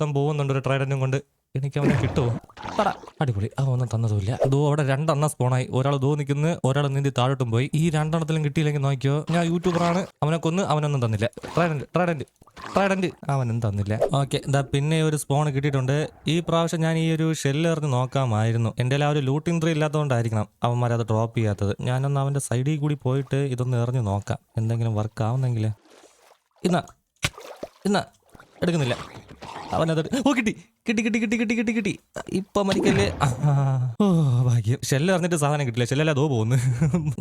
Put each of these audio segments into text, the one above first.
ഒരുത്തം പോകുന്നുണ്ട് ഒരു ട്രൈഡനും കൊണ്ട്. എനിക്ക് അവനെ കിട്ടുമോ പറ. അടിപൊളി. അവനൊന്നും തന്നതുമില്ല. ദോ അവിടെ രണ്ടെണ്ണം സ്പോണായി ഒരാൾ ദോ നിൽക്കുന്നു ഒരാൾ നീന്തി താഴോട്ടും പോയി. ഈ രണ്ടെണ്ണത്തിലും കിട്ടിയില്ലെങ്കിൽ നോക്കിയോ ഞാൻ യൂട്യൂബറാണ് അവനെ കൊന്ന് അവനൊന്നും തന്നില്ല. ട്രൈഡന്റ് ട്രൈഡന്റ് ട്രൈഡന്റ് അവനും തന്നില്ല. ഓക്കെ എന്താ പിന്നെ ഒരു സ്പോൺ കിട്ടിയിട്ടുണ്ട്. ഈ പ്രാവശ്യം ഞാൻ ഈ ഒരു ഷെല്ല് എറിഞ്ഞ് നോക്കാമായിരുന്നു. എന്റെ ആ ഒരു ലൂട്ടിംഗ് ട്രീ ഇല്ലാത്തതുകൊണ്ടായിരിക്കണം അവന്മാരത് ഡ്രോപ്പ് ചെയ്യാത്തത്. ഞാനൊന്ന് അവന്റെ സൈഡിൽ കൂടി പോയിട്ട് ഇതൊന്ന് എറിഞ്ഞ് നോക്കാം. എന്തെങ്കിലും വർക്ക് ആവുന്നെങ്കിൽ ഇന്നാ ഇന്നാ. എടുക്കുന്നില്ല. അവനത് ഓ കിട്ടി കിട്ടി കിട്ടി കിട്ടി കിട്ടി കിട്ടി കിട്ടി. ഇപ്പൊ മരിക്കല്ലേ? ഓ ഭാഗ്യം. ഷെല്ല് അറിഞ്ഞിട്ട് സാധനം കിട്ടില്ല. ഷെല്ലല്ല അതോ പോകുന്നു.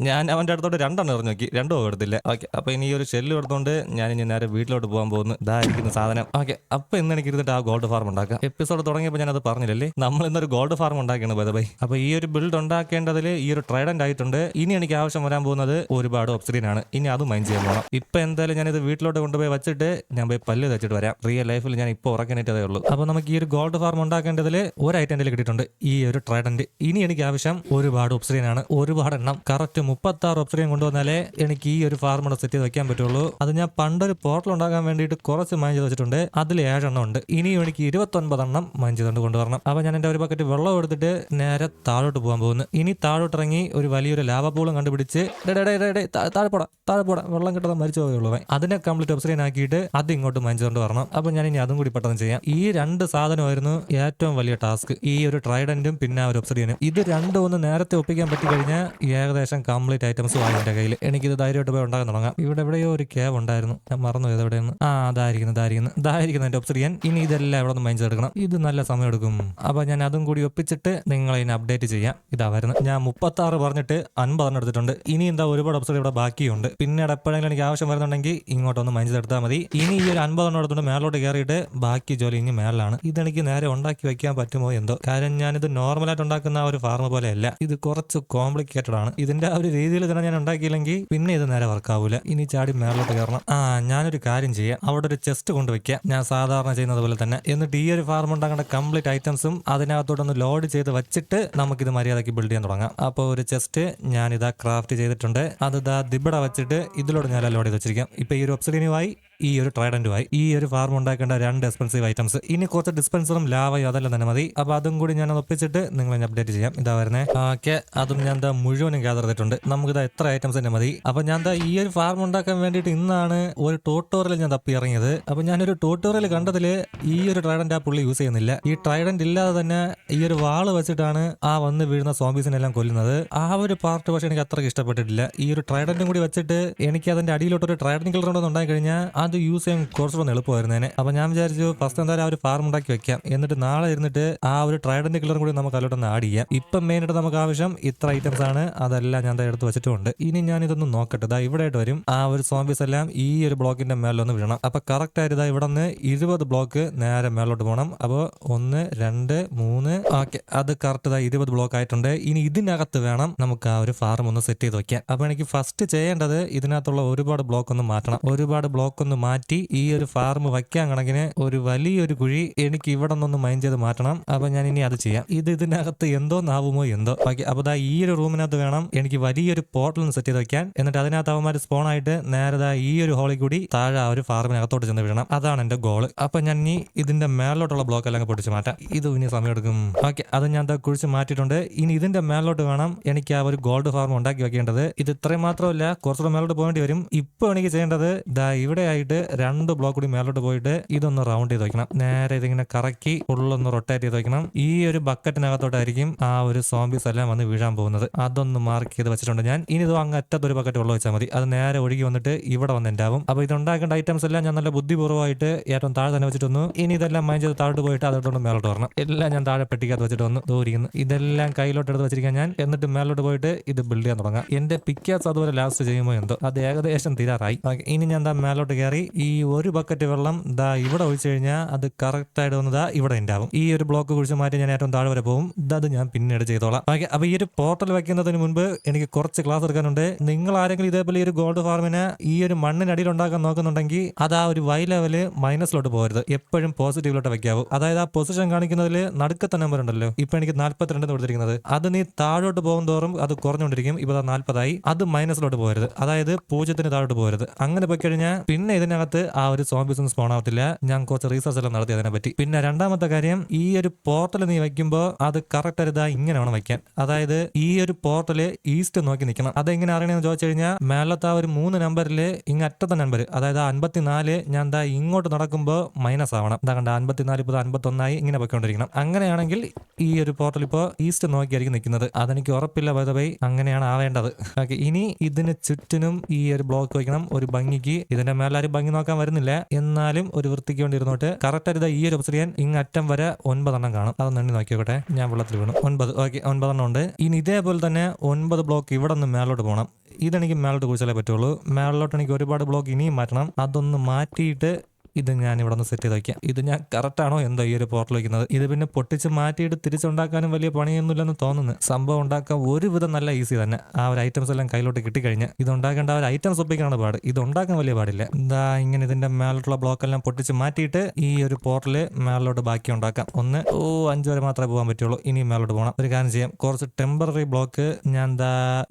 ഞാൻ അവന്റെ അടുത്തോട്ട് രണ്ടെണ്ണം എറിഞ്ഞു നോക്കി. രണ്ടോ എടുത്തില്ല. ഓക്കെ അപ്പൊ ഇനി ഈ ഒരു ഷെല്ല് എടുത്തോണ്ട് ഞാൻ ഇനി നേരെ വീട്ടിലോട്ട് പോകാൻ പോകുന്നു. ഇതായിരിക്കുന്ന സാധനം. ഓക്കെ അപ്പൊ ഇന്ന് എനിക്ക് ഇരുന്നിട്ട് ആ ഗോൾഡ് ഫാർം ഉണ്ടാക്കാം. എപ്പിസോഡ് തുടങ്ങിയപ്പോൾ ഞാൻ അത് പറഞ്ഞില്ലല്ലേ? നമ്മൾ ഇന്നൊരു ഗോൾഡ് ഫാർം ഉണ്ടാക്കിയാണ് ബൈ ബൈ അപ്പൊ ഈ ഒരു ബിൽഡ് ഉണ്ടാക്കേണ്ടതിൽ ഈ ഒരു ട്രൈഡന്റ് ആയിട്ടുണ്ട്. ഇനി എനിക്ക് ആവശ്യം വരാൻ പോകുന്നത് ഒരുപാട് ഒപ്സിഡിയൻ ആണ്. ഇനി അത് മൈൻഡ് ചെയ്യാൻ പോകണം ഇപ്പൊ എന്തായാലും ഞാൻ ഇത് വീട്ടിലോട്ട് കൊണ്ടുപോയി വെച്ചിട്ട് ഞാൻ പോയി പല്ല് തച്ചിട്ട് വരാം. റിയൽ ലൈഫിൽ ഞാൻ ഇപ്പോൾ ഉറക്കാനായിട്ടതേ ഉള്ളൂ. അപ്പൊ നമുക്ക് ഈ ഒരു ഗോൾഡ് ഫാർം ഉണ്ടാക്കേണ്ടതിൽ ഒരു ഐറ്റം കിട്ടിയിട്ടുണ്ട്. ഈ ഒരു ട്രേഡന്റ് ഇനി എനിക്ക് ആവശ്യം ഒരുപാട് ആണ്. ഒരുപാട് എണ്ണം. കറക്റ്റ് മുപ്പത്തി ആറ് ഒബ്സിഡിയൻ കൊണ്ടുവന്നാലേ എനിക്ക് ഈ ഒരു ഫാർം കൂടെ സെറ്റ് ചെയ്ത് വെക്കാൻ പറ്റുള്ളൂ. അത് ഞാൻ പണ്ടൊരു പോർട്ടൽ ഉണ്ടാക്കാൻ വേണ്ടിയിട്ട് കുറച്ച് മൈൻ ചെയ്ത് വെച്ചിട്ടുണ്ട്. അതിൽ ഏഴെണ്ണം ഉണ്ട്. ഇനി എനിക്ക് ഇരുപത്തൊൻപതെണ്ണം മൈൻ ചെയ്തുകൊണ്ട് കൊണ്ടുവരണം. അപ്പൊ ഞാൻ എന്റെ ഒരു ബക്കറ്റ് വെള്ളം എടുത്തിട്ട് നേരെ താഴോട്ട് പോകാൻ പോകുന്നു. ഇനി താഴോട്ട് ഇറങ്ങി ഒരു വലിയൊരു ലാവ പൂളും കണ്ടുപിടിച്ച് താഴെ പോടാ പോടാ. വെള്ളം കിട്ടാതെ മരിച്ചു പോയുള്ളൂ അതിനെ കംപ്ലീറ്റ് ഒബ്സിഡിയൻ ആക്കിയിട്ട് അത് ഇങ്ങോട്ട് മൈൻ ചെയ്തുകൊണ്ട് വരണം. അപ്പൊ ഞാൻ ഇനി അതും കൂടി പെട്ടെന്ന് ചെയ്യാം. ഈ രണ്ട് സാധനമായിരുന്നു ഏറ്റവും വലിയ ടാസ്ക് ഈ ഒരു ട്രൈഡന്റും പിന്നെ ഒരു ഒബ്സിഡിയനും. ഇത് രണ്ടും ഒന്ന് നേരത്തെ ഒപ്പിക്കാൻ പറ്റി കഴിഞ്ഞാൽ ഏകദേശം കംപ്ലീറ്റ് ഐറ്റംസ് ആയി എന്റെ കയ്യിൽ എനിക്കിത് ധൈര്യമായിട്ട് പോയി ഉണ്ടാക്കാൻ തുടങ്ങാം. ഇവിടെ എവിടെയോ ഒരു കേവ് ഉണ്ടായിരുന്നു. ഞാൻ മറന്നു പോയത് എവിടെയെന്ന് ആ അതായിരിക്കുന്നു ഇതായിരിക്കുന്നു. ഇതായിരിക്കുന്നു എന്റെ ഒബ്സിഡിയൻ. ഇനി ഇതെല്ലാം ഇവിടെ നിന്ന് മൈൻഡ് എടുക്കണം. ഇത് നല്ല സമയം എടുക്കും അപ്പോൾ ഞാൻ അതും കൂടി ഒപ്പിച്ചിട്ട് നിങ്ങളെ ഇനി അപ്ഡേറ്റ് ചെയ്യാം. ഇതാ ഞാൻ മുപ്പത്തി ആറ് പറഞ്ഞിട്ട് അൻപതെണ്ണം എടുത്തിട്ടുണ്ട്. ഇനി എന്താ ഒരുപാട് ഒബ്സിഡി ഇവിടെ ബാക്കിയുണ്ട്. പിന്നീട് എപ്പോഴെങ്കിലും എനിക്ക് ആവശ്യം വരുന്നുണ്ടെങ്കിൽ ഇങ്ങോട്ടൊന്ന് മൈൻഡ് എടുത്താൽ മതി. ഇനി ഈ ഒരു അൻപതെണ്ണം എടുത്തുകൊണ്ട് മേലോട്ട് കയറിയിട്ട് ബാക്കി ജോലി ഇനി മേളിലാണ്. ഇതെനിക്ക് നേരെ ഉണ്ടാക്കി വെക്കാൻ പറ്റുമോ എന്തോ? കാരണം ഞാനിത് നോർമലായിട്ട് ഉണ്ടാക്കുന്ന ഒരു ഫാർമ പോലെയല്ല. ഇത് കുറച്ച് കോംപ്ലിക്കേറ്റഡ് ആണ്. ഇതിന്റെ ആ ഒരു രീതിയിൽ തന്നെ ഞാൻ ഉണ്ടാക്കിയില്ലെങ്കിൽ പിന്നെ ഇത് നേരെ വർക്കാവൂല ഇനി ചാടി മേളിലോട്ട് കയറണം. ആ ഞാനൊരു കാര്യം ചെയ്യാം. അവിടെ ഒരു ചെസ്റ്റ് കൊണ്ടുവയ്ക്കാം ഞാൻ സാധാരണ ചെയ്യുന്നത് പോലെ തന്നെ. എന്നിട്ട് ഈ ഒരു ഫാർമ ഉണ്ടാക്കേണ്ട കംപ്ലീറ്റ് ഐറ്റംസും അതിനകത്തോട്ടൊന്ന് ലോഡ് ചെയ്ത് വെച്ചിട്ട് നമുക്കിത് മര്യാദയ്ക്ക് ബിൽഡ് ചെയ്യാൻ തുടങ്ങാം. അപ്പോൾ ഒരു ചെസ്റ്റ് ഞാൻ ഇതാ ക്രാഫ്റ്റ് ചെയ്തിട്ടുണ്ട്. അത് ഇതാ വെച്ചിട്ട് ഇതിലൂടെ ഞാൻ ലോഡ് ചെയ്ത് വെച്ചിരിക്കാം. ഇപ്പൊ ഈ ഒരു ഒബ്സിഡിനുമായി ഈ ഒരു ആയി ഈ ഒരു ഫാർം ഉണ്ടാക്കേണ്ട രണ്ട് എക്സ്പെൻസീവ് ഐറ്റംസ് ഇനി കുറച്ച് ഡിസ്പെൻസറും ലാവയും അതെല്ലാം തന്നെ മതി. അപ്പൊ അതും കൂടി ഞാൻ ഒപ്പിച്ചിട്ട് നിങ്ങളെ അപ്ഡേറ്റ് ചെയ്യാം. ഇതാ വരുന്നേ. ഓക്കെ അതും ഞാൻ എന്താ മുഴുവനും ഗ്യാദർ ചെയ്തിട്ടുണ്ട്. നമുക്ക് ഇതാ എത്ര ഐറ്റംസ് തന്നെ മതി. അപ്പൊ ഞാൻ എന്താ ഈ ഒരു ഫാർം ഉണ്ടാക്കാൻ വേണ്ടിയിട്ട് ഇന്നാണ് ഒരു ട്യൂട്ടോറിയൽ ഞാൻ തപ്പി ഇറങ്ങിയത്. അപ്പൊ ഞാനൊരു ട്യൂട്ടോറിയൽ കണ്ടതിൽ ഈ ഒരു ട്രൈഡന്റ് ആ പുള്ളി യൂസ് ചെയ്യുന്നില്ല. ഈ ട്രൈഡന്റ് ഇല്ലാതെ തന്നെ ഈ ഒരു വാൾ വെച്ചിട്ടാണ് ആ വന്ന് വീഴുന്ന സോംബീസിനെല്ലാം കൊല്ലുന്നത്. ആ ഒരു പാർട്ട് പക്ഷേ എനിക്ക് അത്രയ്ക്ക് ഇഷ്ടപ്പെട്ടിട്ടില്ല. ഈ ഒരു ട്രൈഡന്റും കൂടി വെച്ചിട്ട് എനിക്ക് അതിന്റെ അടിയിലോട്ട് ഒരു ട്രൈഡന്റ് കിളർ ഉണ്ടെന്ന് ഉണ്ടായി കഴിഞ്ഞാൽ അത് യൂസ് ചെയ്യാൻ കുറച്ചുകൂടെ എളുപ്പമായിരുന്നേനെ. അപ്പൊ ഞാൻ വിചാരിച്ചു ഫസ്റ്റ് എന്തായാലും ആ ഒരു ഫാർം ഉണ്ടാക്കി വെക്കാം. എന്നിട്ട് നാളെ ഇരുന്നിട്ട് ആ ഒരു ട്രൈഡന്റ് കിളറും കൂടി നമുക്ക് അതിലോട്ടൊന്ന് ആഡ് ചെയ്യാം. ഇപ്പം മെയിൻ ആയിട്ട് നമുക്ക് ആവശ്യം ഇത്ര ഐറ്റംസ് ആണ്. അതെല്ലാം ഞാൻ എടുത്ത് വെച്ചിട്ടുണ്ട്. ഇനി ഞാൻ ഇതൊന്ന് നോക്കട്ടെ. ഇതാ ഇവിടെ ആയിട്ട് വരും. ആ ഒരു സോംബീസ് എല്ലാം ഈ ഒരു ബ്ലോക്കിന്റെ മേലൊന്ന് വീഴണം. അപ്പൊ കറക്റ്റ് ആയിട്ട് ഇതാ ഇവിടെ നിന്ന് ഇരുപത് ബ്ലോക്ക് നേരെ മേലോട്ട് പോകണം. അപ്പോൾ ഒന്ന് രണ്ട് മൂന്ന്. ഓക്കെ. അത് കറക്റ്റ് ഇതാ ഇരുപത് ബ്ലോക്ക് ആയിട്ടുണ്ട്. ഇനി ഇതിനകത്ത് വേണം നമുക്ക് ആ ഒരു ഫാർം ഒന്ന് സെറ്റ് ചെയ്ത് വെക്കാം അപ്പൊ എനിക്ക് ഫസ്റ്റ് ചെയ്യേണ്ടത് ഇതിനകത്തുള്ള ഒരുപാട് ബ്ലോക്ക് ഒന്ന് മാറ്റണം. ഒരുപാട് ബ്ലോക്ക് ഒന്ന് മാറ്റി ഈ ഒരു ഫാർം വയ്ക്കാൻ കണക്കിന് ഒരു വലിയൊരു കുഴി എനിക്ക് ഇവിടെ നിന്നൊന്ന് മൈൻഡ് ചെയ്ത് മാറ്റണം. അപ്പൊ ഞാൻ ഇനി അത് ചെയ്യാം. ഇത് ഇതിനകത്ത് എന്തോന്നാവുമോ എന്തോ. അപ്പൊ ദാ ഈ ഒരു റൂമിനകത്ത് വേണം എനിക്ക് വലിയൊരു പോർട്ടൽ സെറ്റ് ചെയ്ത് വെക്കാൻ. എന്നിട്ട് അതിനകത്ത് അവന്മാർ സ്പോൺ ആയിട്ട് നേരെ ദാ ഈ ഒരു ഹോളിൽ കൂടി താഴെ ആ ഒരു ഫാർമിനകത്തോട്ട് ചെന്ന് വീഴണം. അതാണ് എന്റെ ഗോൾ അപ്പൊ ഞാൻ ഇനി ഇതിന്റെ മേളിലോട്ടുള്ള ബ്ലോക്ക് എല്ലാം പൊടിച്ച് മാറ്റാം. ഇത് ഇനി സമയം എടുക്കും ഓക്കെ അത് ഞാൻ കുഴിച്ച് മാറ്റിയിട്ടുണ്ട്. ഇനി ഇതിന്റെ മേളിലോട്ട് വേണം എനിക്ക് ആ ഒരു ഗോൾഡ് ഫാർം ഉണ്ടാക്കി വെക്കേണ്ടത്. ഇത് ഇത്രയും മാത്രമല്ല കുറച്ചുകൂടെ മേലോട്ട് പോകേണ്ടി വരും. ഇപ്പൊ എനിക്ക് ചെയ്യേണ്ടത് ദാ ഇവിടെ ആയിട്ട് രണ്ട് ബ്ലോക്ക് കൂടി മേലോട്ട് പോയിട്ട് ഇതൊന്ന് റൗണ്ട് ചെയ്ത് വെക്കണം. നേരെ ഇതിങ്ങനെ കറക്കി ഫുള്ളൊന്ന് റൊട്ടേറ്റ് ചെയ്ത് വെക്കണം. ഈ ഒരു ബക്കറ്റിനകത്തോട്ടായിരിക്കും ആ ഒരു സോംബീസ് എല്ലാം വന്ന് വീഴാൻ പോകുന്നത്. അതൊന്ന് മാർക്ക് ചെയ്ത് വെച്ചിട്ടുണ്ട് ഞാൻ. ഇനി ഇത് അങ്ങ് അറ്റത്തൊരു ബക്കറ്റ് വെള്ളം വെച്ചാൽ മതി. അത് നേരെ ഒഴുകി വന്നിട്ട് ഇവിടെ വന്ന് അപ്പൊ ഇത് ഉണ്ടാക്കേണ്ട ഐറ്റംസ് എല്ലാം ഞാൻ നല്ല ബുദ്ധിപൂർവമായിട്ട് ഏറ്റവും താഴെ തന്നെ വെച്ചിട്ട് വന്നു ഇനി ഇതെല്ലാം മൈൻഡ് ചെയ്ത് താഴോട്ട് പോയിട്ട് അതോട്ട് മേലോട്ട് വരണം. എല്ലാം ഞാൻ താഴെ പെട്ടിക്കകത്ത് വെച്ചിട്ട് വന്നു ദൂരിക്കുന്നു ഇതെല്ലാം കയ്യിലോട്ട് എടുത്ത് വെച്ചിരിക്കാൻ ഞാൻ. എന്നിട്ട് മേലോട്ട് പോയിട്ട് ഇത് ബിൽഡ് ചെയ്യാൻ തുടങ്ങാം. എന്റെ പിക്കാസ് അതുപോലെ ലാസ്റ്റ് ചെയ്യുമ്പോൾ എന്തോ. അത് ഏകദേശം തീരാറായി. ഇനി ഞാൻ എന്താ മേലോട്ട് കയറി ഈ ഒരു ബക്കറ്റ് വെള്ളം ദാ ഇവിടെ ഒഴിച്ചു കഴിഞ്ഞാൽ അത് കറക്റ്റായിട്ട് വന്നതാ വന്ന് ദാ ഇവിടെ ഉണ്ടാവും ഈ ഒരു ബ്ലോക്ക് കുഴിച്ച് മാറ്റി ഞാൻ ഏറ്റവും താഴെ വരെ പോകും. ഇത് ഞാൻ പിന്നീട് ചെയ്തോളാം. ഓക്കെ അപ്പൊ ഈ ഒരു പോർട്ടൽ വെക്കുന്നതിന് മുൻപ് എനിക്ക് കുറച്ച് ക്ലാസ് എടുക്കാനുണ്ട്. നിങ്ങൾ ആരെങ്കിലും ഇതേപോലെ ഈ ഒരു ഗോൾഡ് ഫാർമിനെ ഈ ഒരു മണ്ണിനടിയിൽ ഉണ്ടാക്കാൻ നോക്കുന്നുണ്ടെങ്കിൽ അത് ആ ഒരു വൈ ലെവൽ മൈനസിലോട്ട് പോകരുത്. എപ്പോഴും പോസിറ്റീവിലോട്ട് വെക്കാവൂ. അതായത് ആ പൊസിഷൻ കാണിക്കുന്നതിൽ നടുക്കത്തെ നമ്പർ ഉണ്ടല്ലോ. ഇപ്പൊ എനിക്ക് നാല്പത്തിരണ്ട് കൊടുത്തിരിക്കുന്നത്. അത് നീ താഴോട്ട് പോകും തോറും അത് കുറഞ്ഞുകൊണ്ടിരിക്കും. ഇപ്പൊ നാല്പതായി. അത് മൈനസിലോട്ട് പോകരുത്. അതായത് പൂജ്യത്തിന് താഴോട്ട് പോകരുത്. അങ്ങനെ പോയി കഴിഞ്ഞാൽ പിന്നെ ഇതിനകത്ത് ആ ഒരു സോംബീസ് സ്പോൺ ആവത്തില്ല. ഞാൻ കുറച്ച് റീസർച്ച് എല്ലാം നടത്തി അതിനെ പറ്റി. പിന്നെ രണ്ടാമത്തെ കാര്യം ഈ ഒരു പോർട്ടൽ നീ വയ്ക്കുമ്പോൾ അത് കറക്റ്റ് ഒരു ഇതാ ഇങ്ങനെ വേണം വയ്ക്കാൻ. അതായത് ഈ ഒരു പോർട്ടൽ ഈസ്റ്റ് നോക്കി നിൽക്കണം. എങ്ങനെ അറിയണമെന്ന് ചോദിച്ചു കഴിഞ്ഞാൽ മേലത്ത് ആ ഒരു മൂന്ന് നമ്പറിൽ ഇങ്ങ് അറ്റത്തെ നമ്പർ അതായത് അൻപത്തിനാല് ഞാൻ എന്താ ഇങ്ങോട്ട് നടക്കുമ്പോൾ മൈനസ് ആവണം. എന്താ കണ്ട അൻപത്തിനാല് ഇപ്പോൾ അൻപത്തൊന്നായി ഇങ്ങനെ പൊയ്ക്കൊണ്ടിരിക്കണം. അങ്ങനെയാണെങ്കിൽ ഈ ഒരു പോർട്ടൽ ഇപ്പോൾ ഈസ്റ്റ് നോക്കിയായിരിക്കും നിൽക്കുന്നത്. അതെനിക്ക് ഉറപ്പില്ല വൈദവൈ അങ്ങനെയാണ് ആവേണ്ടത്. ഓക്കെ ഇനി ഇതിന് ചുറ്റിനും ഈ ഒരു ബ്ലോക്ക് വയ്ക്കണം. ഒരു ഭംഗിക്ക് ഇതിന്റെ മേലാരും ഭംഗി നോക്കാൻ വരുന്നില്ല. എന്നാലും ഒരു വൃത്തിക്ക് വേണ്ടി ഇരുന്നോട്ട് കറക്റ്റ് അരുത ഈ ഒരു ഒബ്സിഡിയൻ ഇങ്ങ് അറ്റം വരെ ഒൻപതെണ്ണം കാണും. അതൊന്ന് എണ്ണി നോക്കിയോട്ടെ ഞാൻ വെള്ളത്തിൽ വീണു. ഒൻപത്. ഓക്കെ ഒൻപതെണ്ണം ഉണ്ട്. ഇനി ഇതേപോലെ തന്നെ ഒൻപത് ബ്ലോക്ക് ഇവിടെ നിന്ന് മേലോട്ട് പോകണം. ഇതെനിക്ക് മേലോട്ട് കുഴിച്ചാലേ പറ്റുള്ളൂ. മേളിലോട്ട് എനിക്ക് ഒരുപാട് ബ്ലോക്ക് ഇനിയും മാറ്റണം. അതൊന്ന് മാറ്റിയിട്ട് ഇത് ഞാൻ ഇവിടെ നിന്ന് സെറ്റ് ചെയ്ത് വയ്ക്കാം ഇത് ഞാൻ കറക്റ്റ് ആണോ എന്തോ ഈ ഒരു പോർട്ടൽ വയ്ക്കുന്നത്. ഇത് പിന്നെ പൊട്ടിച്ച് മാറ്റിയിട്ട് തിരിച്ചുണ്ടാക്കാനും വലിയ പണിയൊന്നുമില്ലെന്ന് തോന്നുന്നു. സംഭവം ഉണ്ടാക്കാൻ ഒരുവിധം നല്ല ഈസി തന്നെ. ആ ഒരു ഐറ്റംസ് എല്ലാം കയ്യിലോട്ട് കിട്ടിക്കഴിഞ്ഞാൽ ഇത് ഉണ്ടാക്കേണ്ട ആ ഒരു ഐറ്റംസ് ഒപ്പിക്കാനാണ് പാട്. ഇത് ഉണ്ടാക്കാൻ വലിയ പാടില്ല. എന്താ ഇങ്ങനെ ഇതിന്റെ മേലോട്ടുള്ള ബ്ലോക്ക് എല്ലാം പൊട്ടിച്ച് മാറ്റിയിട്ട് ഈ ഒരു പോർട്ടൽ മേലോട്ട് ബാക്കി ഉണ്ടാക്കാം. ഒന്ന് ഓ അഞ്ച് വരെ മാത്രമേ പോകാൻ പറ്റുള്ളൂ. ഇനി മേലോട്ട് പോകണം ഒരു കാര്യം ചെയ്യാം. കുറച്ച് ടെമ്പററി ബ്ലോക്ക് ഞാൻ എന്താ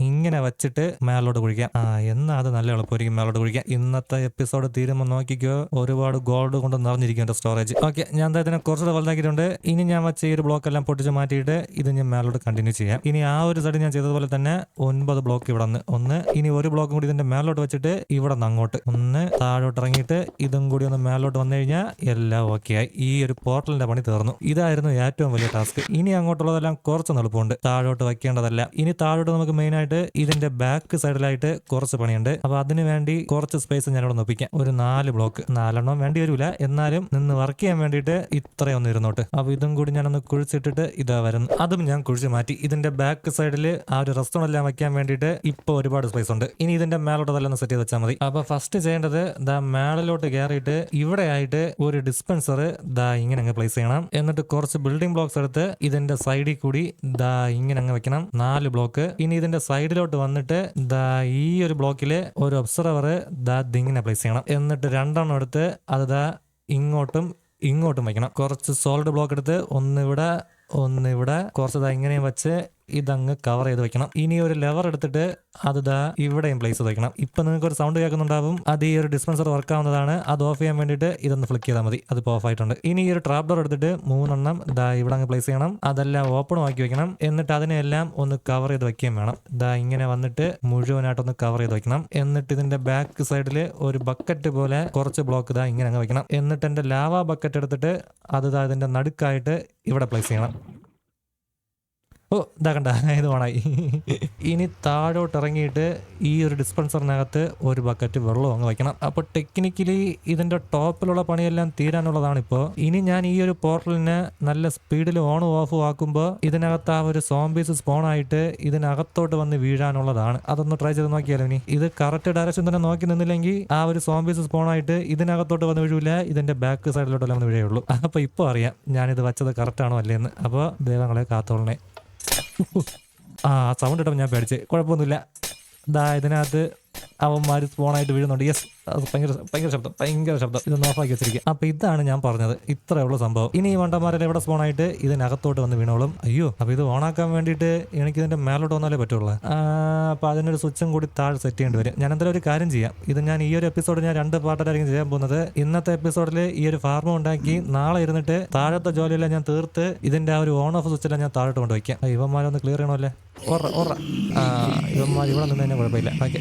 ഇങ്ങനെ വെച്ചിട്ട് മേലോട്ട് കുഴിക്കാം. ആ എന്നാ അത് നല്ല എളുപ്പമായിരിക്കും മേലോട്ട് കുഴിക്കാം. ഇന്നത്തെ എപ്പിസോഡ് തീരുമ്പോൾ നോക്കിക്കോ. ഒരുപാട് ഗോൾഡ് കൊണ്ട് നിറഞ്ഞിരിക്കുന്നുണ്ട് സ്റ്റോറേജ് ഓക്കെ ഞാൻ ഇതിനെ കുറച്ചുകൂടെ വലുതാക്കിയിട്ടുണ്ട്. ഇനി ഞാൻ വെച്ച ഈ ഒരു ബ്ലോക്ക് എല്ലാം പൊട്ടിച്ച് മാറ്റിയിട്ട് ഇത് ഞാൻ മേലോട്ട് കണ്ടിന്യൂ ചെയ്യാം. ഇനി ആ ഒരു സൈഡ് ഞാൻ ചെയ്തതുപോലെ തന്നെ ഒൻപത് ബ്ലോക്ക് ഇവിടെ നിന്ന് ഒന്ന് ഇനി ഒരു ബ്ലോക്കും കൂടി ഇതിന്റെ മേലോട്ട് വെച്ചിട്ട് ഇവിടെ നിന്ന് അങ്ങോട്ട് ഒന്ന് താഴോട്ട് ഇറങ്ങിയിട്ട് ഇതും കൂടി ഒന്ന് മേലോട്ട് വന്നു കഴിഞ്ഞാൽ എല്ലാം ഓക്കെ ആയി. ഈ ഒരു പോർട്ടലിന്റെ പണി തീർന്നു. ഇതായിരുന്നു ഏറ്റവും വലിയ ടാസ്ക് ഇനി അങ്ങോട്ടുള്ളതെല്ലാം കുറച്ച് എളുപ്പമുണ്ട്. താഴോട്ട് വയ്ക്കേണ്ടതല്ല ഇനി താഴോട്ട് നമുക്ക് മെയിൻ ആയിട്ട് ഇതിന്റെ ബാക്ക് സൈഡിലായിട്ട് കുറച്ച് പണിയുണ്ട്. അപ്പൊ അതിനുവേണ്ടി കുറച്ച് സ്പേസ് ഞാനിവിടെ ഒപ്പിക്കാം. ഒരു നാല് ബ്ലോക്ക് നാലെണ്ണം വേണ്ടി വരില്ല എന്നാലും നിന്ന് വർക്ക് ചെയ്യാൻ വേണ്ടിയിട്ട് ഇത്രയൊന്നും ഇരുന്നോട്ട്. അപ്പൊ ഇതും കൂടി ഞാനൊന്ന് കുഴിച്ചിട്ടിട്ട് ഇതാ വരുന്നു അതും ഞാൻ കുഴിച്ച് മാറ്റി. ഇതിന്റെ ബാക്ക് സൈഡിൽ ആ ഒരു റെസ്റ്റോറന്റ് എല്ലാം വെക്കാൻ വേണ്ടിയിട്ട് ഇപ്പൊ ഒരുപാട് സ്പേസ് ഉണ്ട്. ഇനി ഇതിന്റെ മേലോട്ട് തന്നെ സെറ്റ് ചെയ്ത് വെച്ചാൽ മതി. അപ്പോൾ ഫസ്റ്റ് ചെയ്യേണ്ടത് ദാ മേളിലോട്ട് കയറിയിട്ട് ഇവിടെ ആയിട്ട് ഒരു ഡിസ്പെൻസർ ദാ ഇങ്ങനെ അങ്ങ് പ്ലേസ് ചെയ്യണം. എന്നിട്ട് കുറച്ച് ബിൽഡിംഗ് ബ്ലോക്സ് എടുത്ത് ഇതിന്റെ സൈഡിൽ കൂടി ദാ ഇങ്ങനെ അങ്ങ് വെക്കണം. നാല് ബ്ലോക്ക് ഇനി ഇതിന്റെ സൈഡിലോട്ട് വന്നിട്ട് ദാ ഈ ഒരു ബ്ലോക്കിൽ ഒരു ഒബ്സർവർ ദാ ദിങ്ങനെ പ്ലേസ് ചെയ്യണം. എന്നിട്ട് രണ്ടെണ്ണം എടുത്ത് അത് ഇങ്ങോട്ടും ഇങ്ങോട്ടും വയ്ക്കണം. കുറച്ച് സോൾഡ് ബ്ലോക്ക് എടുത്ത് ഒന്നിവിടെ ഒന്നിവിടെ കുറച്ച് ദാ ഇങ്ങനെയും വെച്ച് ഇതങ്ങ് കവർ ചെയ്ത് വെക്കണം. ഇനി ഒരു ലെവർ എടുത്തിട്ട് അത് ദാ ഇവിടെയും പ്ലേസ് ചെയ്ത് വെക്കണം. ഇപ്പൊ നിങ്ങൾക്ക് ഒരു സൗണ്ട് കേൾക്കുന്നുണ്ടാവും. അത് ഈ ഒരു ഡിസ്പെൻസർ വർക്ക് ആവുന്നതാണ്. അത് ഓഫ് ചെയ്യാൻ വേണ്ടിയിട്ട് ഇതൊന്ന് ഫ്ലിക്ക് ചെയ്താൽ മതി. അത് ഓഫ് ആയിട്ടുണ്ട്. ഇനി ഈ ഒരു ട്രാപ്പ് ഡോർ എടുത്തിട്ട് മൂന്നെണ്ണം ദാ ഇവിടെ അങ്ങ് പ്ലേസ് ചെയ്യണം. അതെല്ലാം ഓപ്പൺ ആക്കി വെക്കണം. എന്നിട്ട് അതിനെല്ലാം ഒന്ന് കവർ ചെയ്ത് വെക്കുകയും വേണം. ദാ ഇങ്ങനെ വന്നിട്ട് മുഴുവനായിട്ടൊന്ന് കവർ ചെയ്ത് വെക്കണം. എന്നിട്ട് ഇതിന്റെ ബാക്ക് സൈഡിൽ ഒരു ബക്കറ്റ് പോലെ കുറച്ച് ബ്ലോക്ക് ദാ ഇങ്ങനെ അങ്ങ് വെക്കണം. എന്നിട്ട് എന്റെ ലാവ ബക്കറ്റ് എടുത്തിട്ട് അത് ദാ ഇതിന്റെ നടുക്കായിട്ട് ഇവിടെ പ്ലേസ് ചെയ്യണം. ഓ ഇതാ കണ്ട ഇത് ഓണായി. ഇനി താഴോട്ട് ഇറങ്ങിയിട്ട് ഈ ഒരു ഡിസ്പെൻസറിനകത്ത് ഒരു ബക്കറ്റ് വെള്ളം അങ്ങ് വയ്ക്കണം അപ്പോൾ ടെക്നിക്കലി ഇതിന്റെ ടോപ്പിലുള്ള പണിയെല്ലാം തീരാനുള്ളതാണ് ഇപ്പോൾ ഇനി ഞാൻ ഈ ഒരു പോർട്ടലിനെ നല്ല സ്പീഡിൽ ഓണും ഓഫും ആക്കുമ്പോൾ ഇതിനകത്ത് ആ ഒരു സോംബീസ് സ്പോൺ ആയിട്ട് ഇതിനകത്തോട്ട് വന്ന് വീഴാനുള്ളതാണ്. അതൊന്ന് ട്രൈ ചെയ്ത് നോക്കിയാലോ ഇനി? ഇത് കറക്റ്റ് ഡയറക്ഷൻ തന്നെ നോക്കി നിന്നില്ലെങ്കിൽ ആ ഒരു സോംബീസ് സ്പോൺ ആയിട്ട് ഇതിനകത്തോട്ട് വന്ന് വീഴില്ല ഇതിന്റെ ബാക്ക് സൈഡിലോട്ടെല്ലാം വന്ന് ഉള്ളൂ. അപ്പോൾ ഇപ്പോൾ അറിയാം ഞാനിത് വച്ചത് കറക്റ്റാണോ അല്ലേന്ന്. അപ്പോൾ ദൈവങ്ങളെ കാത്തോളണേ. ആ സൗണ്ട് ഇട്ടപ്പോൾ ഞാൻ പേടിച്ച്. കുഴപ്പമൊന്നുമില്ല. ദാ ഇതിനകത്ത് അവന്മാർ സ്പോണായിട്ട് വീഴുന്നുണ്ട്. യെസ് ഭയങ്കര ഭയങ്കര ശബ്ദം ഭയങ്കര ശബ്ദം. ഇത് ഓഫാക്കി വെച്ചിരിക്കുക അപ്പൊ ഇതാണ് ഞാൻ പറഞ്ഞത്. ഇത്രേ ഉള്ളൂ സംഭവം. ഇനി ഈ വണ്ടന്മാരെ എവിടെ സ്പോണായിട്ട് ഇതിനകത്തോട്ട് വന്ന് വീണോളും? അയ്യോ അപ്പൊ ഇത് ഓണാക്കാൻ വേണ്ടിയിട്ട് എനിക്ക് ഇതിന്റെ മേലോട്ട് വന്നാലേ പറ്റുള്ളൂ. അപ്പൊ അതിനൊരു സ്വിച്ചും കൂടി താഴെ സെറ്റ് ചെയ്യേണ്ടി വരും. ഞാൻ എന്തായാലും ഒരു കാര്യം ചെയ്യാം. ഇത് ഞാൻ ഈ ഒരു എപ്പിസോഡ് ഞാൻ രണ്ട് പാട്ടായിരിക്കും ചെയ്യാൻ പോകുന്നത്. ഇന്നത്തെ എപ്പിസോഡിൽ ഈ ഒരു ഫാർമ ഉണ്ടാക്കി നാളെ ഇരുന്നിട്ട് താഴത്തെ ജോലിയെല്ലാം ഞാൻ തീർത്ത് ഇതിന്റെ ആ ഒരു ഓൺ ഓഫ് സ്വിച്ചെല്ലാം ഞാൻ താഴോട്ട് കൊണ്ടുവയ്ക്കാം വയ്ക്കാം ഇവന്മാരൊന്ന് ക്ലിയർ ചെയ്യണമല്ലേ? ഒറ ആ ഇവന്മാർ ഇവിടെ നിന്ന് തന്നെ കുഴപ്പമില്ല. ഓക്കെ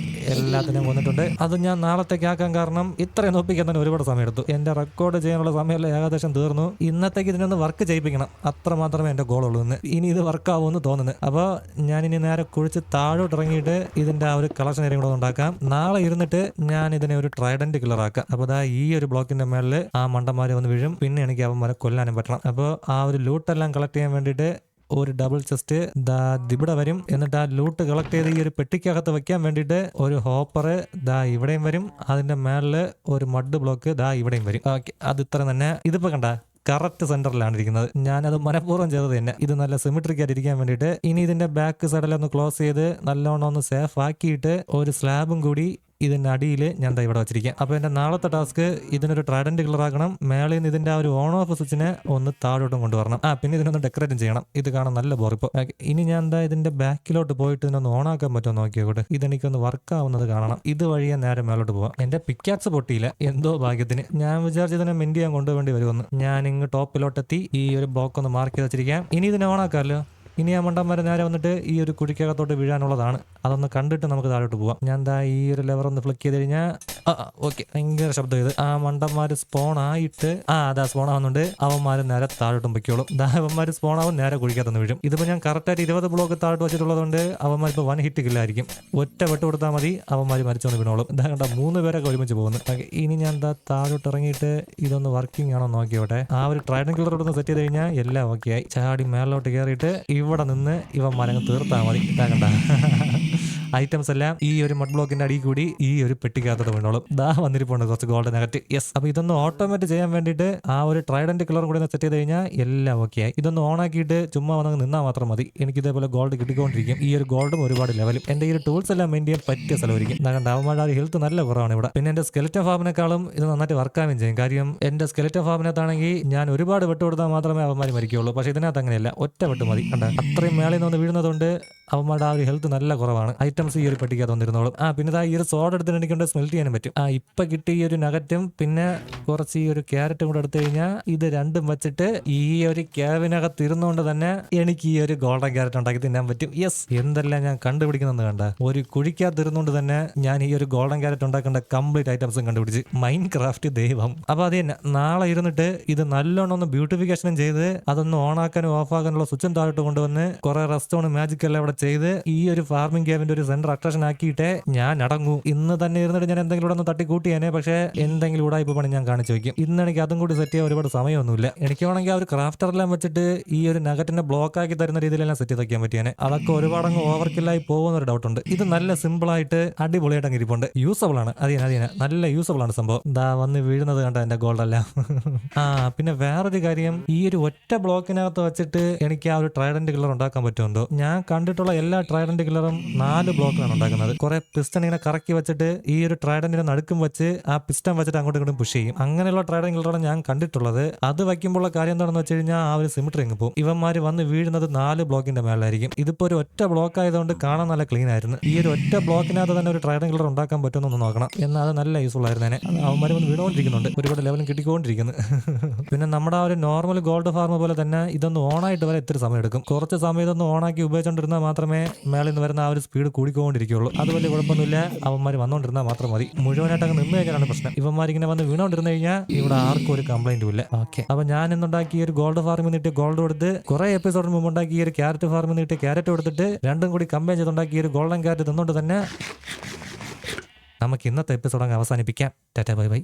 എല്ലാത്തിനും വന്നിട്ടുണ്ട്. അത് ഞാൻ നാളത്തേക്ക് ആക്കാൻ കാരണം ഇത്രയും നോപ്പിക്കാൻ തന്നെ ഒരുപാട് സമയം എടുത്തു എന്റെ റെക്കോർഡ് ചെയ്യാനുള്ള സമയമല്ല ഏകദേശം തീർന്നു. ഇന്നത്തേക്ക് ഇതിനൊന്ന് വർക്ക് ചെയ്യിപ്പിക്കണം. അത്ര മാത്രമേ എന്റെ ഗോളുള്ളൂ എന്ന് ഇനി ഇത് വർക്ക് ആവുമെന്ന് തോന്നുന്നു. അപ്പോൾ ഞാൻ ഇനി നേരെ കുഴിച്ച് താഴോട്ട് ഇറങ്ങിയിട്ട് ഇതിന്റെ ആ ഒരു കളക്ഷൻ ഏരിയ കൂടെ ഉണ്ടാക്കാം. നാളെ ഇരുന്നിട്ട് ഞാൻ ഇതിനെ ഒരു ട്രൈഡന്റ് കില്ലർ ആക്കാം. അപ്പോൾ ദാ ഈ ഒരു ബ്ലോക്കിന്റെ മേളിൽ ആ മണ്ടന്മാരെ വന്ന് വീഴും. പിന്നെ എനിക്ക് അവന്മാരെ കൊല്ലാനും പറ്റണം. അപ്പോൾ ആ ഒരു ലൂട്ടെല്ലാം കളക്ട് ചെയ്യാൻ വേണ്ടിയിട്ട് ഒരു ഡബിൾ ചെസ്റ്റ് ദാ ഇവിടെ വരും. എന്നിട്ട് ആ ലൂട്ട് കളക്ട് ചെയ്ത് ഈ ഒരു പെട്ടിക്കകത്ത് വെക്കാൻ വേണ്ടിയിട്ട് ഒരു ഹോപ്പർ ദാ ഇവിടെയും വരും. അതിന്റെ മേളിൽ ഒരു മഡ് ബ്ലോക്ക് ദാ ഇവിടെയും വരും. ഓക്കെ അത് ഇത്ര തന്നെ. ഇതിപ്പോ കണ്ട കറക്റ്റ് സെന്ററിലാണ് ഇരിക്കുന്നത്. ഞാനത് മനഃപൂർവം ചെയ്തത് തന്നെ. ഇത് നല്ല സിമിട്രിക് ആയിട്ട് ഇരിക്കാൻ വേണ്ടിയിട്ട് ഇനി ഇതിന്റെ ബാക്ക് സൈഡിൽ ഒന്ന് ക്ലോസ് ചെയ്ത് നല്ലോണം ഒന്ന് സേഫ് ആക്കിയിട്ട് ഒരു സ്ലാബും കൂടി ഇതിന്റെ അടിയിൽ ഞാൻ ദാ ഇവിടെ വെച്ചിരിക്കാം. അപ്പോൾ എന്റെ നാളത്തെ ടാസ്ക് ഇതിനൊരു ട്രൈഡന്റ് കളർ ആക്കണം മേളിൽ നിന്ന് ഇതിന്റെ ആ ഒരു ഓൺ ഓഫ് സ്വിച്ചിനെ ഒന്ന് താഴോട്ടും കൊണ്ടുവരണം. ആ പിന്നെ ഇതിനൊന്ന് ഡെക്കറേറ്റും ചെയ്യണം. ഇത് കാണാൻ നല്ല ബോറിപ്പ് ഇനി ഞാൻ എന്താ ഇതിന്റെ ബാക്കിലോട്ട് പോയിട്ട് ഇതിനൊന്ന് ഓൺ ആക്കാൻ പറ്റുമോ നോക്കിയോട്ടെ ഇതെനിക്കൊന്ന് വർക്ക് ആവുന്നത് കാണണം. ഇത് വഴിയെ നേരെ മേലോട്ട് പോവാം. എന്റെ പിക്കാക്സ് പൊട്ടിയില്ല. എന്തോ ഭാഗ്യത്തിന്. ഞാൻ വിചാരിച്ചതിനെ മെന്റ് ചെയ്യാൻ കൊണ്ടുപോകേണ്ടി വരുമെന്ന്. ഞാൻ ഇങ്ങ് ടോപ്പിലോട്ടെത്തി ഈ ഒരു ബ്ലോക്ക് ഒന്ന് മാർക്ക് ചെയ്ത് വെച്ചിരിക്കാം. ഇനി ഇതിനെ ഓൺ ആക്കാമല്ലോ? ഇനി ആ വരെ നേരെ വന്നിട്ട് ഈ ഒരു കുഴിക്കകത്തോട്ട് വീഴാനുള്ളതാണ്. അതൊന്ന് കണ്ടിട്ട് നമുക്ക് താഴോട്ട് പോവാം. ഞാൻ ദാ ഈ ഒരു ലെവർ ഒന്ന് ഫ്ലിക്ക് ചെയ്ത് കഴിഞ്ഞാൽ ഓക്കെ. ഭയങ്കര ശബ്ദം ഇത്. ആ മണ്ടന്മാര് സ്പോൺ ആയിട്ട് ആ അതാ സ്പോൺ ആവുന്നുണ്ട്. അവന്മാര് നേരെ താഴോട്ടും പൊയ്ക്കോളും. അവന്മാര് സ്പോൺ ആവും നേരെ കുഴിക്കകത്തൊന്ന് വീഴും. ഇതിപ്പോ ഞാൻ കറക്റ്റായിട്ട് ഇരുപത് ബ്ലോക്ക് താഴോട്ട് വെച്ചിട്ടുള്ളതുകൊണ്ട് അവന്മാർ ഇപ്പൊ വൺ ഹിറ്റ് കില്ലായിരിക്കും ഒറ്റ വെട്ട് കൊടുത്താൽ മതി അവന്മാർ മരിച്ചോണ്ട് വീണോളും. ഇതാ കണ്ട മൂന്ന് പേരൊക്കെ ഒരുമിച്ച് പോകുന്നു. ഇനി ഞാൻ എന്താ താഴോട്ട് ഇറങ്ങിയിട്ട് ഇതൊന്ന് വർക്കിംഗ് ആണോ നോക്കിയോട്ടെ. ആ ഒരു ട്രൈഡൻ കിളർ കൊടുത്ത് സെറ്റ് ചെയ്ത് കഴിഞ്ഞാൽ എല്ലാം ഓക്കെ ആയി. ചാടി മേലോട്ട് കയറിയിട്ട് ഇവിടെ നിന്ന് ഇവ മരങ്ങ് തീർത്താൽ മതി. ഇതാ കണ്ട. ഐറ്റംസ് എല്ലാം ഈ ഒരു മഡ് ബ്ലോക്കിന്റെ അടിയിൽ കൂടി ഈ ഒരു പെട്ടിക്കകത്തോട്ട് വീണോളും. ദാ വന്നിരിപ്പുണ്ട് കുറച്ച് ഗോൾഡൻ അകറ്റ് യെസ് അപ്പൊ ഇതൊന്ന് ഓട്ടോമാറ്റിക് ചെയ്യാൻ വേണ്ടിയിട്ട് ആ ഒരു ട്രൈഡന്റ് കളർ കൂടി സെറ്റ് ചെയ്ത് കഴിഞ്ഞാൽ എല്ലാം ഓക്കെ ആയി. ഇതൊന്ന് ഓൺ ആക്കിയിട്ട് ചുമ്മാ വന്നങ്ങ് നിന്നാൽ മാത്രം മതി. എനിക്ക് ഇതേപോലെ ഗോൾഡ് കിട്ടിക്കൊണ്ടിരിക്കും. ഈ ഒരു ഗോൾഡും ഒരുപാട് ലെവലും എന്റെ ഈ ടൂൾസ് എല്ലാം മെയിൻ ചെയ്യാൻ പറ്റിയ സ്ഥലമായിരിക്കും. കാരണം അവന്മാരുടെ ഹെൽത്ത് നല്ല കുറവാണ് ഇവിടെ. പിന്നെ എന്റെ സ്കെലറ്റൻ ഫാമിനെക്കാളും ഇത് നന്നായിട്ട് വർക്കാവുകയും ചെയ്യും. കാര്യം എന്റെ സ്കെലറ്റൻ ഫാമിനകത്താണെങ്കിൽ ഞാൻ ഒരുപാട് വെട്ട് കൊടുത്താൽ മാത്രമേ അവന്മാർ മരിക്കുള്ളൂ പക്ഷെ ഇതിനകത്ത് അങ്ങനെയല്ല. ഒറ്റ വെട്ട് മതി. കണ്ട? അത്രയും മേളിൽ നിന്ന് വീഴുന്നതുകൊണ്ട് അവന്മാരുടെ ആ ഒരു ഹെൽത്ത് നല്ല കുറവാണ്. ഐറ്റംസ് ഈ ഒരു പട്ടിക തന്നിരുന്നോളും ആ പിന്നെ ഈ ഒരു സോഡ് എടുത്തിട്ട് എനിക്കൊണ്ട് സ്മെൽറ്റ് ചെയ്യാനും പറ്റും. ആ ഇപ്പൊ കിട്ടിയ ഈ ഒരു നഗറ്റും പിന്നെ കുറച്ച് ഈ ഒരു ക്യാരറ്റും കൂടെ എടുത്തു കഴിഞ്ഞാൽ ഇത് രണ്ടും വെച്ചിട്ട് ഈ ഒരു ക്യാബിനകത്ത് ഇരുന്നുകൊണ്ട് തന്നെ എനിക്ക് ഈ ഒരു ഗോൾഡൻ ക്യാരറ്റ് ഉണ്ടാക്കി തിന്നാൻ പറ്റും. യെസ് എന്തെല്ലാം ഞാൻ കണ്ടുപിടിക്കുന്നെന്ന് കണ്ട. ഒരു കുഴിക്കകത്ത് ഇരുന്നുകൊണ്ട് തന്നെ ഞാൻ ഈ ഒരു ഗോൾഡൻ ക്യാരറ്റ് ഉണ്ടാക്കേണ്ട കംപ്ലീറ്റ് ഐറ്റംസും കണ്ടുപിടിച്ച്. മൈൻഡ് ക്രാഫ്റ്റ് ദൈവം. അപ്പൊ അത് തന്നെ. നാളെ ഇരുന്നിട്ട് ഇത് നല്ലോണം ഒന്ന് ബ്യൂട്ടിഫിക്കേഷനും ചെയ്ത് അതൊന്ന് ഓണാക്കാനും ഓഫാക്കാനുള്ള സ്വിച്ചും താഴോട്ട് കൊണ്ടുവന്ന് കുറെ റെസ്റ്റോണും മാജിക് ഇവിടെ ചെയ്ത് ഈ ഒരു ഫാർമിംഗ് ക്യാബിന്റെ ഒരു സെന്റർ അട്രാക്ഷൻ ആക്കിയിട്ടേ ഞാൻ അടങ്ങൂ ഇന്ന് തന്നെ ഇരുന്നിട്ട് ഞാൻ എന്തെങ്കിലും ഇവിടെ ഒന്ന് തട്ടി കൂട്ടിയേനെ പക്ഷേ എന്തെങ്കിലും ഇപ്പൊ പണി ഞാൻ കാണിച്ചു വയ്ക്കും. ഇന്ന് എനിക്ക് അതും കൂടി സെറ്റ് ചെയ്യാൻ ഒരുപാട് സമയമൊന്നുമില്ല. എനിക്ക് വേണമെങ്കിൽ ആ ഒരു ക്രാഫ്റ്ററെല്ലാം വെച്ചിട്ട് ഈ ഒരു നഗറ്റിനെ ബ്ലോക്ക് ആക്കി തരുന്ന രീതിയിലെല്ലാം സെറ്റ് ചെയ്ത് വെക്കാൻ പറ്റിയാനെ. അതൊക്കെ ഒരുപാട് അങ്ങ് ഓവർക്കില്ലായി പോകുന്ന ഒരു ഇത് നല്ല സിമ്പിൾ ആയിട്ട് അടിപൊളിയായിട്ട് അങ്ങ് ഇരിപ്പുണ്ട്. യൂസബിൾ ആണ്. അതിന് അതിന് നല്ല യൂസബിൾ ആണ് സംഭവം. ദാ വന്ന് വീഴുന്നത് കണ്ട എന്റെ ഗോൾഡ് എല്ലാം? ആ പിന്നെ വേറൊരു കാര്യം. ഈ ഒരു ഒറ്റ ബ്ലോക്കിനകത്ത് വെച്ചിട്ട് എനിക്ക് ആ ഒരു ട്രൈഡന്റ് കില്ലർ ഉണ്ടാക്കാൻ പറ്റുമെന്തോ ഞാൻ കണ്ടിട്ടുള്ള എല്ലാ ട്രൈഡന്റ് കില്ലറും നാല് ബ്ലോക്കിലാണ് ഉണ്ടാക്കുന്നത്. കുറെ പിസ്റ്റൺ ഇങ്ങനെ കറക്കി വെച്ചിട്ട് ഈ ഒരു ട്രൈഡന്റിനെ നടുക്കും വെച്ച് ആ പിസ്റ്റൺ വെച്ചിട്ട് അങ്ങോട്ടും ഇങ്ങോട്ടും പുഷ് ചെയ്യും. അങ്ങനെയുള്ള ട്രൈഡൻ കില്ലറാണ് ഞാൻ കണ്ടിട്ടുള്ളത്. അത് വയ്ക്കുമ്പോഴുള്ള കാര്യം എന്താണെന്ന് വെച്ച് കഴിഞ്ഞാൽ ആ ഒരു സിമിട്രി അങ്ങ് പോകും ഇവന്മാർ വന്ന് വീഴുന്നത് നാല് ബ്ലോക്കിന്റെ മേലായിരിക്കും ഇതിപ്പോ ഒരു ഒറ്റ ബ്ലോക്ക് ആയതുകൊണ്ട് കാണാൻ നല്ല ക്ലീൻ ആയിരുന്നു. ഈ ഒരു ഒറ്റ ബ്ലോക്കിനകത്ത് തന്നെ ഒരു ട്രൈഡൻ കില്ലർ ഉണ്ടാക്കാൻ പറ്റുമെന്നൊന്ന് നോക്കണം. എന്നാൽ അത് നല്ല യൂസ്ഫുൾ ആയിരുന്നേനെ അവന്മാർ വന്ന് വീണുകൊണ്ടിരിക്കുന്നുണ്ട്. ഒരുപാട് ലെവലും കിട്ടിക്കൊണ്ടിരിക്കുന്നു. പിന്നെ നമ്മുടെ ആ ഒരു നോർമൽ ഗോൾഡ് ഫാർമ പോലെ തന്നെ ഇതൊന്ന് ഓണായിട്ട് വരെ ഇത്തിരി സമയം എടുക്കും കുറച്ച് സമയം ഇതൊന്ന് ഓണാക്കി ഉപയോഗിച്ചുകൊണ്ടിരുന്നാൽ മാത്രമേ മേളിൽ നിന്ന് വരുന്ന ആ ഒരു സ്പീഡ് കൂടിക്കൊണ്ടിരിക്കുകയുള്ളൂ. അത് വലിയ കുഴപ്പമൊന്നുമില്ല. അവന്മാർ വന്നുകൊണ്ടിരുന്നാൽ മാത്രം മതി. മുഴുവനായിട്ട് അങ്ങ് നിന്ന് കഴിഞ്ഞാലാണ് പ്രശ്നം. ഇവന്മാർ ഇങ്ങനെ വന്ന് വീണോണ്ടിരുന്നു കഴിഞ്ഞാൽ ഇവിടെ ആർക്കും ഒരു കംപ്ലൈന്റും ഇല്ല. ഓക്കെ. അപ്പൊ ഞാൻ ഇന്നുണ്ടാക്കിയ ഒരു ഗോൾഡ് ഫാർമിൽ നിന്നിട്ട് ഗോൾഡ് കൊടുത്ത് കുറെ എപ്പിസോഡിന് മുമ്പ് ഉണ്ടാക്കിയ ഒരു ക്യാരറ്റ് ഫാർമിൽ നിന്നിട്ട് ക്യാരറ്റ് കൊടുത്തിട്ട് രണ്ടും കൂടി കമ്പയർ ചെയ്തുണ്ടാക്കിയ ഒരു ഗോൾഡൻ ക്യാരറ്റ് തിന്നുകൊണ്ട് തന്നെ നമുക്ക് ഇന്നത്തെ എപ്പിസോഡ് അങ്ങ് അവസാനിപ്പിക്കാം. Tata bye bye.